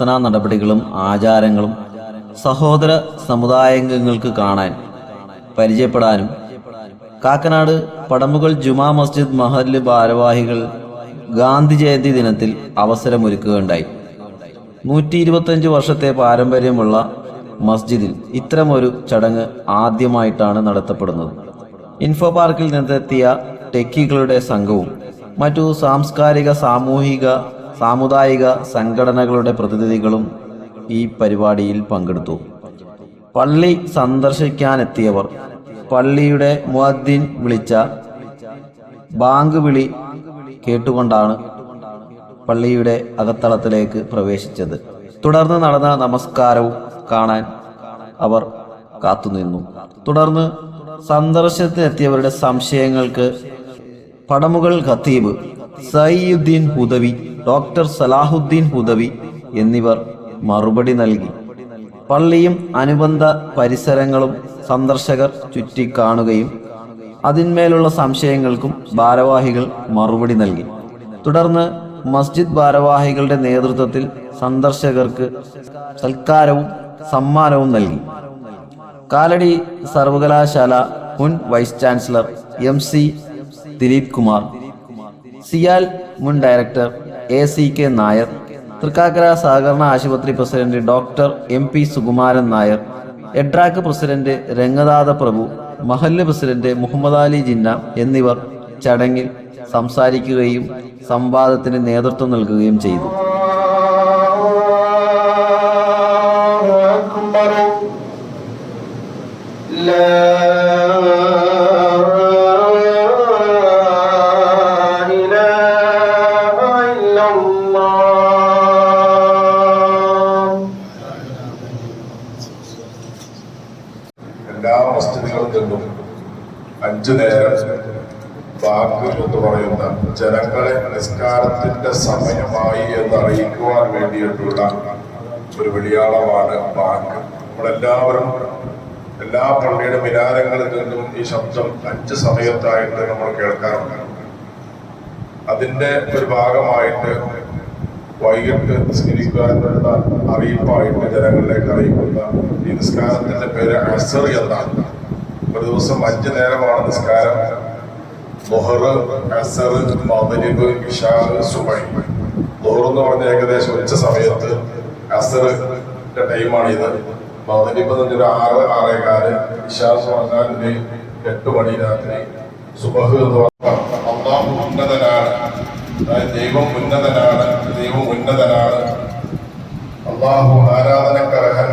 പ്രാർത്ഥനാ നടപടികളും ആചാരങ്ങളും സഹോദര സമുദായാംഗങ്ങൾക്ക് കാണാൻ പരിചയപ്പെടാനും. കാക്കനാട് പടമുകൾ ജുമാ മസ്ജിദ് മഹല്ല് ഭാരവാഹികൾ ഗാന്ധി ജയന്തി ദിനത്തിൽ അവസരമൊരുക്കുകയുണ്ടായി. നൂറ്റി ഇരുപത്തഞ്ച് വർഷത്തെ പാരമ്പര്യമുള്ള മസ്ജിദിൽ ഇത്തരമൊരു ചടങ്ങ് ആദ്യമായിട്ടാണ് നടത്തപ്പെടുന്നത്. ഇൻഫോ പാർക്കിൽ നിന്നെത്തിയ ടെക്കികളുടെ സംഘവും മറ്റു സാംസ്കാരിക സാമൂഹിക സാമുദായിക സംഘടനകളുടെ പ്രതിനിധികളും ഈ പരിപാടിയിൽ പങ്കെടുത്തു. പള്ളി സന്ദർശിക്കാനെത്തിയവർ പള്ളിയുടെ മുഅദ്ദിൻ വിളിച്ച ബാങ്ക് വിളി കേട്ടുകൊണ്ടാണ് പള്ളിയുടെ അകത്തളത്തിലേക്ക് പ്രവേശിച്ചത്. തുടർന്ന് നടന്ന നമസ്കാരവും കാണാൻ അവർ കാത്തുനിന്നു. തുടർന്ന് സന്ദർശനത്തിനെത്തിയവരുടെ സംശയങ്ങൾക്ക് പടമുകൾ ഖത്തീബ് സയ്യുദ്ദീൻ ഹുദവി ഡോക്ടർ സലാഹുദ്ദീൻ ഹുദവി എന്നിവർ മറുപടി നൽകി. പള്ളിയും അനുബന്ധ പരിസരങ്ങളും സന്ദർശകർ ചുറ്റിക്കാണുകയും അതിന്മേലുള്ള സംശയങ്ങൾക്കും ഭാരവാഹികൾ മറുപടി നൽകി. തുടർന്ന് മസ്ജിദ് ഭാരവാഹികളുടെ നേതൃത്വത്തിൽ സന്ദർശകർക്ക് സൽക്കാരവും സമ്മാനവും നൽകി. കാലടി സർവകലാശാല മുൻ vice chancellor M C Dileep Kumar CIAL മുൻ director A C K Nair Thrikkakara സഹകരണ ആശുപത്രി president doctor M P Sukumaran Nair EDRAAC president Ranganatha Prabhu മഹല്ല് പ്രസിഡന്റ് മുഹമ്മദ് അലി ജിന്ന എന്നിവർ ചടങ്ങിൽ സംസാരിക്കുകയും സംവാദത്തിന് നേതൃത്വം നൽകുകയും ചെയ്തു. എല്ലാ മസ്ജിദുകളിൽ നിന്നും അഞ്ചു നേരം ബാങ്ക് എന്ന് പറയുന്ന ജനങ്ങളെ നിസ്കാരത്തിന്റെ സമയമായി എന്ന് അറിയിക്കുവാൻ വേണ്ടിയിട്ടുള്ള ഒരു വെളിയാളമാണ് ബാങ്ക് നമ്മളെല്ലാവരും എല്ലാ പള്ളിയുടെ മിനാരങ്ങളിൽ നിന്നും ഈ ശബ്ദം അഞ്ച് സമയത്തായിട്ട് നമ്മൾ കേൾക്കാറുണ്ട്. അതിന്റെ ഒരു ഭാഗമായിട്ട് വൈകിട്ട് നിസ്കരിക്കാനുള്ള അറിയിപ്പായിട്ട് ജനങ്ങളിലേക്ക് അറിയിക്കുന്ന ഈ നിസ്കാരത്തിന്റെ പേര് അസർ എന്നാണ് ഒരു ദിവസം അഞ്ചു നേരമാണ് നിസ്കാരം. മൊഹർ അസർ മദരിബ് ഇഷാർ സുബൈ. മൊഹർ എന്ന് പറഞ്ഞ ഏകദേശം ഉച്ച സമയത്ത് അസറിന്റെ ടൈമാണ് ഇത് മദരിബ് എന്ന് പറഞ്ഞൊരു ആറ് ആറേകാൽ ഇഷാർ എന്ന് പറഞ്ഞാൽ എട്ട് മണി രാത്രി. സുബഹ് എന്ന് പറഞ്ഞാൽ അള്ളാഹു ഉന്നതനാണ്. ദൈവം ഉന്നതനാണ് ദൈവം ഉന്നതനാണ്. അള്ളാഹു ആരാധനക്കർഹൻ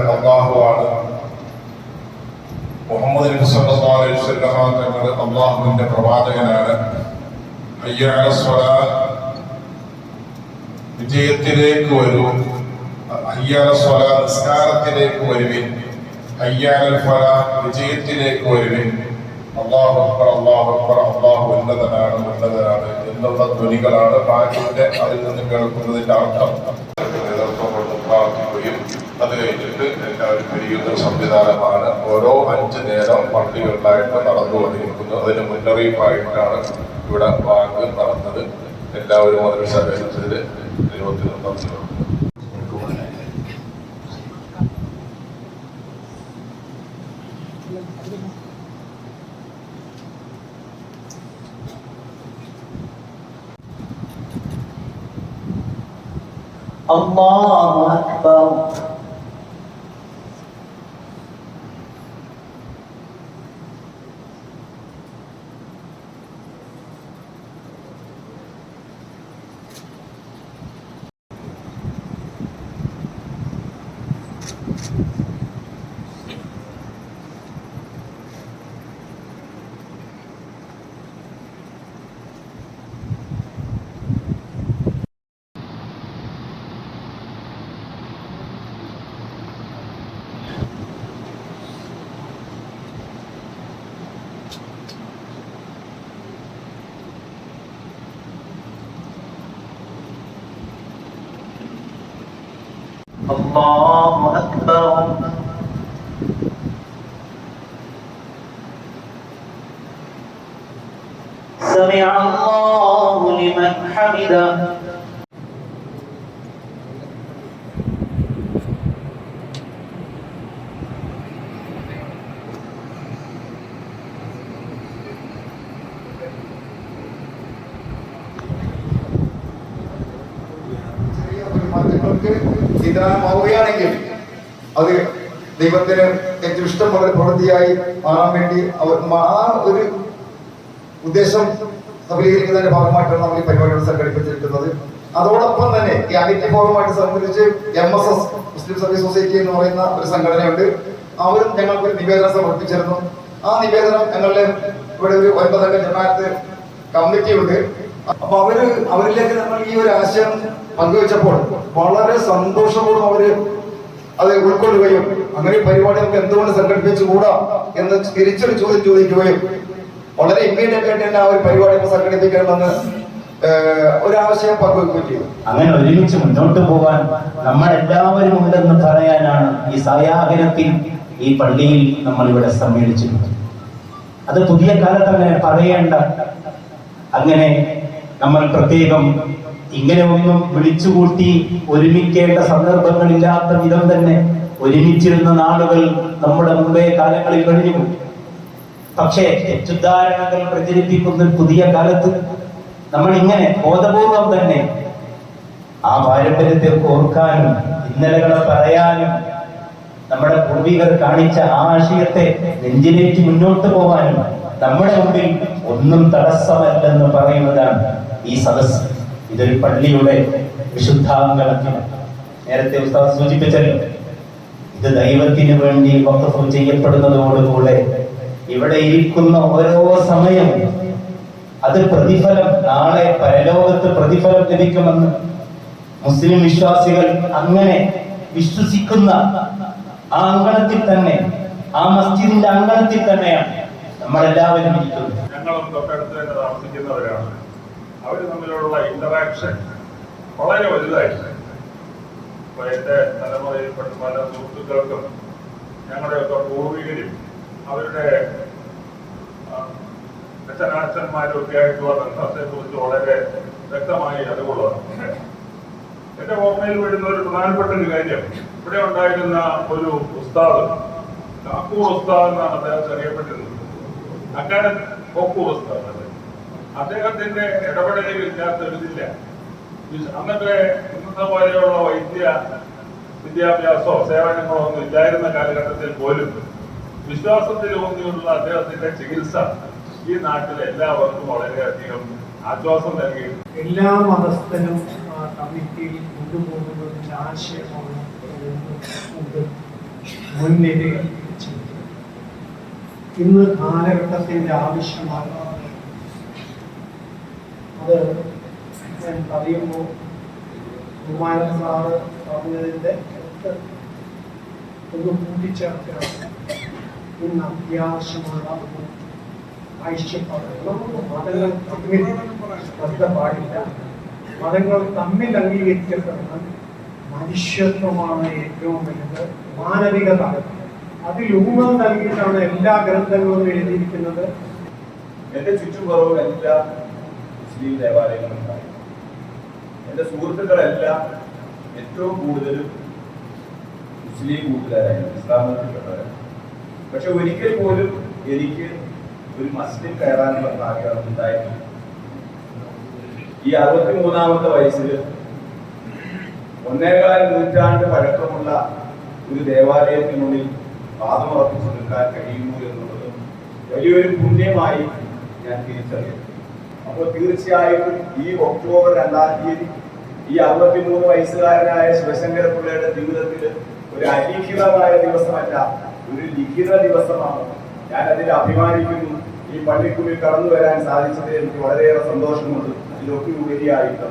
മുഹമ്മദ് സല്ലല്ലാഹു അലൈഹി വസല്ലമ തങ്ങൾ അള്ളാഹുവിന്റെ പ്രവാചകനാണ്. വിജയത്തിലേക്ക് വരൂ. സ്വലാത്ത് നിസ്കാരത്തിലേക്ക് വരുവിൻ. ഹയ്യ ഫല വിജയത്തിലേക്ക് വരുവിൻ. അള്ളാഹു അക്ബർ അള്ളാഹു അക്ബർ അള്ളാഹു ഉന്നതനാണ് ഉന്നതനാണ് എന്നുള്ള ധ്വനികളാണ് ബാക്കിന്റെ അതിൽ നിന്ന് കേൾക്കുന്നതിന്റെ അർത്ഥം. നേതൃത്വം കൊണ്ട് പ്രാർത്ഥിക്കുകയും അത് കഴിഞ്ഞിട്ട് എല്ലാവരും പിരിയുന്ന സംവിധാനമാണ് ഓരോ അഞ്ച് നേരം പള്ളികളിലായിട്ട് നടന്നു നടന്നുകൊണ്ടിരിക്കുന്നത് അതിന് മുന്നറിയിപ്പായിട്ടാണ് ഇവിടെ ബാങ്ക് നടന്നത്. എല്ലാവരും അതിൽ സഹകരിച്ചതിൽ الله أكبر الله أكبر. سمع الله لمن حمده. നമുക്ക് ചിന്താനമാവുകയാണെങ്കിൽ അത് ദൈവത്തിന് ഏറ്റവും ഇഷ്ടമുള്ള പ്രവൃത്തിയായി മാറാൻ വേണ്ടി അവർ ആ ഒരു ഉദ്ദേശം സഫലീകരിക്കുന്നതിന്റെ ഭാഗമായിട്ടാണ് നമ്മൾ ഈ പരിപാടികൾ സംഘടിപ്പിച്ചിരിക്കുന്നത്. അതോടൊപ്പം തന്നെ ഈ ഫോറവുമായിട്ട് സംബന്ധിച്ച് M S S Muslim service society എന്ന് പറയുന്ന ഒരു സംഘടനയുണ്ട്. അവരും ഞങ്ങൾക്ക് ഒരു നിവേദനം സമർപ്പിച്ചിരുന്നു. ആ നിവേദനം ഞങ്ങളുടെ ഇവിടെ ഒരു ഒൻപതംഗ ജമാഅത്ത് കമ്മിറ്റി ഉണ്ട് അപ്പൊ അവർ അവരിലേക്ക് നമ്മൾ ഈ ഒരു ആശയം പങ്കുവെച്ചപ്പോൾ വളരെ സന്തോഷപൂർവം അവർ അത് ഉൾക്കൊള്ളുകയും അങ്ങനെ പരിപാടി നമുക്ക് എന്തുകൊണ്ട് സംഘടിപ്പിച്ചുകൂടാ എന്ന് തിരിച്ചൊരു ചോദ്യം ചോദിക്കുകയും വളരെ ഇമ്മീഡിയറ്റ് ആയിട്ട് തന്നെ ആ ഒരു പരിപാടി സംഘടിപ്പിക്കണമെന്ന് ഒരാവശ്യം പങ്കുവെക്കുകയും ചെയ്തു. അങ്ങനെ ഒരുമിച്ച് മുന്നോട്ട് പോകാൻ നമ്മൾ എല്ലാവരും ഉണ്ടെന്ന് പറയാനാണ് ഈ സയാഹനത്തിൽ ഈ പള്ളിയിൽ നമ്മൾ ഇവിടെ സമ്മേളിച്ചിരുന്നത് അത് പുതിയ കാലത്ത് അങ്ങനെ പറയേണ്ട അങ്ങനെ നമ്മൾ പ്രത്യേകം ഇങ്ങനെ ഒന്നും വിളിച്ചുകൂട്ടി ഒരുമിക്കേണ്ട സന്ദർഭങ്ങളില്ലാത്ത വിധം തന്നെ ഒരുമിച്ചിരുന്ന നാളുകൾ നമ്മുടെ മുമ്പേ കാലങ്ങളിൽ കഴിഞ്ഞു പക്ഷേ തെറ്റുദ്ധാരണകൾ പ്രചരിപ്പിക്കുന്ന പുതിയ കാലത്ത് നമ്മൾ ഇങ്ങനെ ബോധപൂർവം തന്നെ ആ പാരമ്പര്യത്തെ ഓർക്കാനും ഇന്നലകളെ പറയാനും നമ്മുടെ പൂർവികർ കാണിച്ച ആ ആശയത്തെ നെഞ്ചിലേക്ക് മുന്നോട്ട് പോകാനും നമ്മുടെ മുമ്പിൽ ഒന്നും തടസ്സമല്ലെന്ന് പറയുന്നതാണ് ഈ സദസ് ഇതൊരു പള്ളിയുടെ വിശുദ്ധാംഗണത്തിന് നേരത്തെ ഉസ്താദ് സൂചിപ്പിച്ചല്ലോ ഇത് ദൈവത്തിന് വേണ്ടി വഖഫ് ചെയ്യപ്പെടുന്നതോടുകൂടെ ഇവിടെ ഇരിക്കുന്ന ഓരോ സമയം അത് പ്രതിഫലം നാളെ പരലോകത്ത് പ്രതിഫലം ലഭിക്കുമെന്ന് മുസ്ലിം വിശ്വാസികൾ അങ്ങനെ വിശ്വസിക്കുന്ന ആ അങ്കണത്തിൽ തന്നെ ആ മസ്ജിദിന്റെ അങ്കണത്തിൽ തന്നെയാണ് നമ്മളെല്ലാവരും ഇരിക്കുന്നത്. ഞങ്ങളും താമസിക്കുന്നവരാണ്. അവർ തമ്മിലുള്ള ഇന്ററാക്ഷൻ വളരെ വലുതായിട്ടുണ്ട്. ഇപ്പോൾ എന്റെ തലമുറയിൽപ്പെട്ട പല സുഹൃത്തുക്കൾക്കും ഞങ്ങളുടെയൊക്കെ പൂർവികരും അവരുടെ അച്ഛനാച്ഛന്മാരും ഒക്കെ ആയിട്ടുള്ള ബന്ധത്തെ കുറിച്ച് വളരെ വ്യക്തമായി അറിവുള്ളതാണ് എന്റെ ഓർമ്മയിൽ വരുന്ന ഒരു പ്രധാനപ്പെട്ട ഒരു കാര്യം. ഇവിടെ ഉണ്ടായിരുന്ന ഒരു ഉസ്താദ് കാക്കൂർ ഉസ്താദ് എന്നാണ് അദ്ദേഹത്തെ അറിയപ്പെട്ടിരുന്നത്. അക്കാലം കോക്കൂർ ഉസ്താദ്? അദ്ദേഹത്തിന്റെ ഇടപെടലുകൾ ഇല്ലാത്തതില്ല അന്നത്തെ ഇന്നത്തെ പോലെയുള്ള വൈദ്യ വിദ്യാഭ്യാസമോ സേവനങ്ങളോ ഒന്നും ഇല്ലായിരുന്ന കാലഘട്ടത്തിൽ പോലും വിശ്വാസത്തിൽ ഊന്നിയുള്ള അദ്ദേഹത്തിന്റെ ചികിത്സ ഈ നാട്ടിലെ എല്ലാവർക്കും വളരെയധികം ആശ്വാസം നൽകി എല്ലാ മതസ്ഥരും ആ കമ്മിറ്റിയിൽ കൊണ്ടുപോകുന്നതിന്റെ ആശയമാണ് മുൻനിരയിൽ ഇന്ന് കാലഘട്ടത്തിന്റെ ആവശ്യമാണ് അത് ഞാൻ പറയുമ്പോൾ ബഹുമാനൻ സാറ് പറഞ്ഞതിന്റെ ഒന്ന് കൂട്ടിച്ചേർക്കുകയാണ് ഇന്ന് നമുക്ക് മതങ്ങൾ തമ്മിൽ ശ്രദ്ധ പാടില്ല. മതങ്ങൾ തമ്മിൽ അംഗീകരിക്കപ്പെടണം. മനുഷ്യത്വമാണ് ഏറ്റവും വലുത്. മാനവികത. അതിൽ ഊന്നൽ നൽകിയിട്ടാണ് എല്ലാ ഗ്രന്ഥങ്ങളും എഴുതിയിരിക്കുന്നത്. എന്റെ ചുറ്റുപുറവും എല്ലാ മുസ്ലിം ദേവാലയങ്ങളുണ്ടായി എന്റെ സുഹൃത്തുക്കളെല്ലാം ഏറ്റവും കൂടുതലും മുസ്ലിം കൂട്ടുകാരായിരുന്നു ഇസ്ലാം മതത്തിൽപ്പെട്ടവരാണ് പക്ഷെ ഒരിക്കൽ പോലും എനിക്ക് ഒരു മസ്ജിദ് കയറാനുള്ള ആഗ്രഹം ഉണ്ടായിരുന്നു ഈ അറുപത്തി മൂന്നാമത്തെ വയസ്സിൽ ഒന്നേകാൽ നൂറ്റാണ്ട് പഴക്കമുള്ള ഒരു ദേവാലയത്തിനുള്ളിൽ പാദമുറപ്പിച്ചു നിൽക്കാൻ കഴിയുന്നു എന്നുള്ളതും വലിയൊരു പുണ്യമായി ഞാൻ തിരിച്ചറിയുന്നു. അപ്പോൾ തീർച്ചയായിട്ടും ഈ ഒക്ടോബർ രണ്ടാം തീയതി ഈ അറുപത്തിമൂന്ന് വയസ്സുകാരനായ ശിവശങ്കര പിള്ളയുടെ ജീവിതത്തിൽ ഒരു അലിഖിതമായ ദിവസമല്ല ഒരു ലിഖിത ദിവസമാണ്. ഞാൻ അതിൽ അഭിമാനിക്കുന്നു. ഈ പള്ളിക്കുള്ളിൽ കടന്നു വരാൻ സാധിച്ചത് എനിക്ക് വളരെയേറെ സന്തോഷമുണ്ട്. അതിലൊക്കെ ഉപരിയായിട്ട്.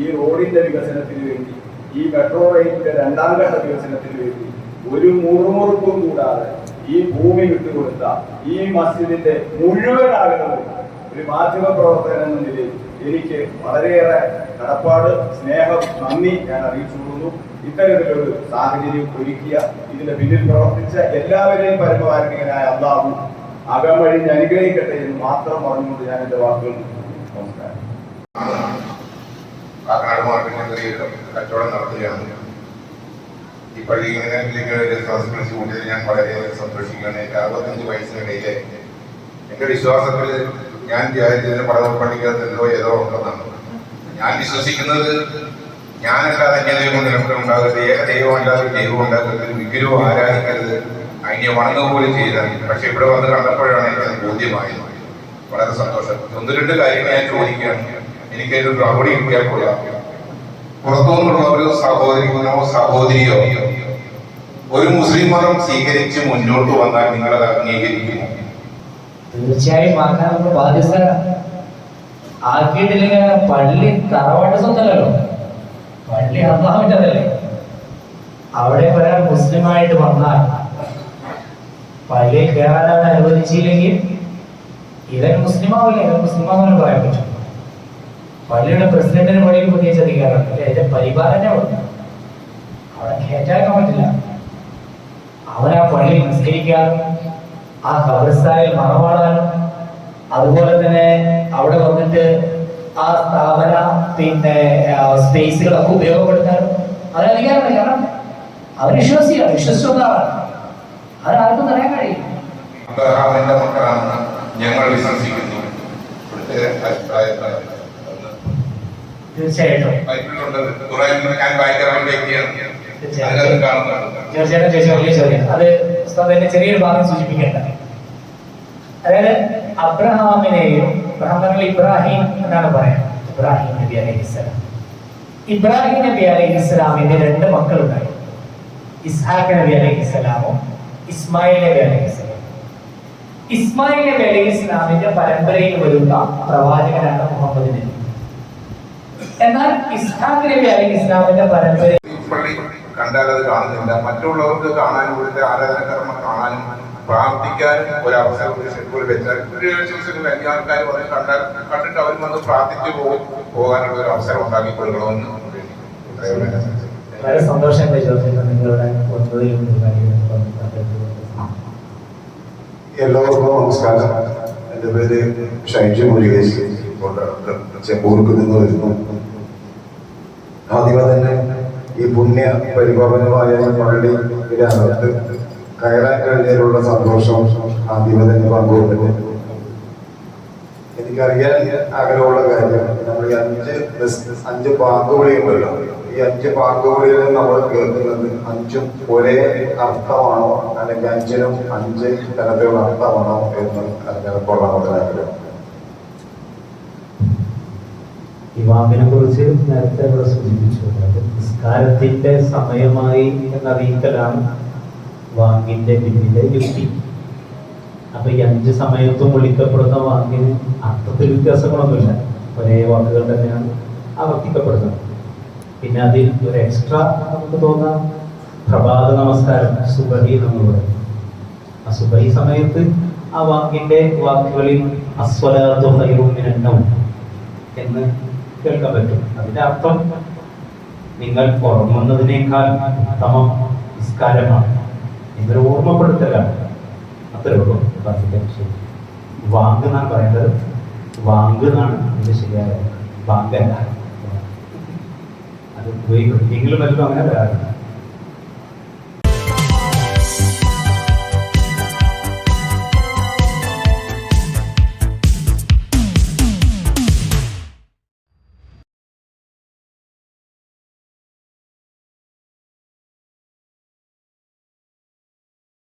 ഈ റോഡിന്റെ വികസനത്തിന് വേണ്ടി ഈ മെട്രോ റെയിലിന്റെ രണ്ടാം ഘട്ട വികസനത്തിന് വേണ്ടി ഒരു മുറുമുറുപ്പും കൂടാതെ ഈ ഭൂമി വിട്ടുകൊടുത്ത ഈ മസ്ജിദിന്റെ മുഴുവൻ ആളുകളും ഒരു മാധ്യമ പ്രവർത്തകൻ എന്ന നിലയിൽ എനിക്ക് വളരെയേറെ കടപ്പാട് സ്നേഹം നന്ദി ഞാൻ അറിയിച്ചു കൊടുക്കുന്നു ഇത്തരത്തിലൊരു സാഹചര്യം ഒരുക്കിയ ഇതിന്റെ പിന്നിൽ പ്രവർത്തിച്ച എല്ലാവരെയും പരമകാരുണികനായ അള്ളാഹു അകമഴിഞ്ഞ് അനുഗ്രഹിക്കട്ടെ എന്ന് മാത്രം പറഞ്ഞുകൊണ്ട് ഞാൻ എന്റെ വാക്കുകൾ. നമസ്കാരം. കാക്കനാട് മാർക്കറ്റിൽ കച്ചവടം നടത്തുകയാണ്. ഈ പള്ളി ഇങ്ങനെ ഇങ്ങനെ ഒരു കൂട്ടിയതിൽ ഞാൻ വളരെ സന്തോഷിക്കുകയാണ്. അറുപത്തഞ്ച് വയസ്സിനിടയിലെ എന്റെ വിശ്വാസത്തിൽ ഞാൻ വിചാരിച്ചതിന് പടവ പള്ളിക്കകത്തുണ്ടോ ഏതോ ഉണ്ടെന്നാണ്. ഞാൻ വിശ്വസിക്കുന്നത് ഞാനല്ലാതെ എങ്ങനെ ദൈവം ദൈവമല്ലാതെ ഒരു ദൈവം ഉണ്ടാകരുത് വിഗ്രഹം ആരാധിക്കരുത് അതിനെ വണങ്ങുക പോലും ചെയ്താൽ പക്ഷെ ഇവിടെ വന്ന് കണ്ടപ്പോഴാണ് എനിക്കത് ബോധ്യമായത്. വളരെ സന്തോഷം. ഒന്ന് രണ്ട് കാര്യങ്ങൾ ഞാൻ ചോദിക്കുകയാണ് എനിക്കൊരു പ്രൗഢി കിട്ടിയാൽ കൊള്ളാം. പുറത്തുനിന്നുള്ള ഒരു സഹോദരിയോ സഹോദരിയോ ഒരു മുസ്ലിം മതം സ്വീകരിച്ച് മുന്നോട്ട് വന്നാൽ നിങ്ങളത് അംഗീകരിക്കുമോ? തീർച്ചയായും ആക്കാൻ നമ്മൾ ബാധ്യസ്ഥരാണ്. ആക്കിയിട്ടില്ലെങ്കിൽ പള്ളി തറവാട്ട് സ്വത്തല്ലല്ലോ. പള്ളി അള്ളാഹുവിന്റെതല്ലേ അവിടെ ഒരാൾ മുസ്ലിമായിട്ട് വന്നാൽ പള്ളിയിൽ കയറാനാണ് അനുവദിച്ചില്ലെങ്കിൽ ഇവൻ മുസ്ലിമാവില്ല. ഇവൻ മുസ്ലിമാവെന്ന് പറയാൻ പറ്റും. പള്ളിയുടെ പ്രസിഡന്റിന് പള്ളിയിൽ പ്രത്യേകിച്ച് അധികാരമുണ്ട് അല്ലെ? അതിന്റെ പരിപാലന ഉണ്ട് അവിടെ കയറ്റാക്കാൻ പറ്റില്ല. അവൻ പള്ളിയിൽ നിസ്കരിക്കാനും ആ ഖബർസ്ഥാനിൽ മറവാടാൻ അതുപോലെ തന്നെ അവിടെ വന്നിട്ട് ആ സ്ഥാപന പിന്നെ സ്പേസുകളൊക്കെ ഉപയോഗപ്പെടുത്താനും അതിന് അധികാരമില്ല കാരണം അവർ വിശ്വസിയാണ്. വിശ്വസിച്ച ഒന്നാളാണ് അതാർക്കും പറയാൻ കഴിയും അബ്രഹാമിന്റെ മക്കളാണെന്ന് ഞങ്ങൾ വിശ്വസിക്കുന്നു. ഇവിടുത്തെ അഭിപ്രായത്തിൽ ഒന്ന് തീർച്ചയായിട്ടും. തീർച്ചയായിട്ടും. ചോദിച്ച വലിയ ചോദ്യം അത് പുസ്തകത്തിന്റെ ചെറിയൊരു ഭാഗം സൂചിപ്പിക്കേണ്ട. അതായത് അബ്രഹാമിനെയും അബ്രഹാം ഇബ്രാഹിം എന്നാണ് പറയുന്നത്. ഇബ്രാഹിം നബി അലൈഹിസ്സലാം ഇബ്രാഹിം നബി അലൈഹി ഇസ്ലാമിന്റെ രണ്ട് മക്കളുണ്ടായി. ഇസ്ഹാഖ് നബി അലൈഹി ഇസ്ലാമും ഇസ്മായിൽ നബി അലൈഹി ഇസ്ലാം ഇസ്മായിൽ നബി അലൈഹി ഇസ്ലാമിന്റെ പരമ്പരയിൽ വരുന്ന പ്രവാചകനാണ് മുഹമ്മദ് നബി. എന്നാൽ ഇസ്ഹാഖ് നബി അലൈഹി ഇസ്ലാമിന്റെ പരമ്പര ഈ പള്ളി കണ്ടാൽ അത് കാണുന്നില്ല. മറ്റുള്ളവർക്ക് കാണാനും ഇവിടുത്തെ ആരാധനകർമ്മ കാണാനും പ്രാർത്ഥിക്കാനും ഒരു അവസരം ഒരു ഷെഡ്യൂൾ വെച്ചാൽ ഒരു ദിവസം വലിയ ആൾക്കാർ പറയും കണ്ടാൽ കണ്ടിട്ട് അവർ വന്ന് പ്രാർത്ഥിച്ചു പോകും. പോകാനുള്ള ഒരു അവസരം ഉണ്ടാക്കി കൊടുക്കണമെന്ന്. വളരെ സന്തോഷം നിങ്ങളുടെ എല്ലാവർക്കും നമസ്കാരം. എന്റെ പേര് ഷൈജു മുരുകേശ് ചെമ്പൂർക്ക് നിന്ന് വരുന്നു ആദ്യമേ തന്നെ ഈ പുണ്യ പരിഭവനമായ പള്ളി ഇതിനകത്ത് കയറാൻ കഴിഞ്ഞതിലുള്ള സന്തോഷം ആ ദിവസം പങ്കുവെക്കുന്നു എനിക്കറിയാൻ ആഗ്രഹമുള്ള കാര്യം നമ്മൾ ഈ അഞ്ച് അഞ്ച് പാങ്കുവിളിയുണ്ടല്ലോ ഈ അഞ്ച് പാങ്കുവിളിയിൽ നമ്മൾ കേൾക്കുന്നത് അഞ്ചും ഒരേ അർത്ഥമാണോ അല്ലെങ്കിൽ അഞ്ചിനും അഞ്ച് തരത്തിലുള്ള അർത്ഥമാണോ എന്ന് അറിഞ്ഞാൽ കൊള്ളാമെന്ന് ആഗ്രഹം ഇമാമിനെ കുറിച്ച് നേരത്തെ ഇവിടെ സൂചിപ്പിച്ചു. നിസ്കാരത്തിന്റെ സമയമായി എന്നറിയിക്കലാണ് വാങ്ങിന്റെ പിന്നിലെ യുക്തി. അപ്പൊ ഈ അഞ്ച് സമയത്തും വിളിക്കപ്പെടുന്ന വാങ്ങിന് അർത്ഥത്തിൽ വ്യത്യാസങ്ങളൊന്നുമില്ല. ഒരേ വാക്കുകൾ തന്നെയാണ് ആവർത്തിക്കപ്പെടുന്നത്. പിന്നെ അതിൽ ഒരു എക്സ്ട്രാ നമുക്ക് തോന്നാം പ്രഭാത നമസ്കാരം സുബഹി നമ്മൾ പറയും. ആ സുബഹി സമയത്ത് ആ വാക്കിന്റെ വാക്കുകളിൽ അസ്വലാത്തു മിനന്നൗം എന്ന് കേൾക്കാൻ പറ്റും. അതിന്റെ അർത്ഥം നിങ്ങൾ ഉറങ്ങുന്നതിനേക്കാൾ ഉത്തമം നിസ്കാരമാണ്. എന്നൊരു ഓർമ്മപ്പെടുത്തലാണ്. അത്രേ ഉള്ളൂ. ശരി വാങ്ക് എന്നാണ് പറയുന്നത്. വാങ്ക് എന്നാണ് അതിന്റെ ശരിയായ വാങ്കല്ല. അത് ഉപയോഗിക്കും എങ്കിലും വല്ലതും അങ്ങനെ വരാറുണ്ട്.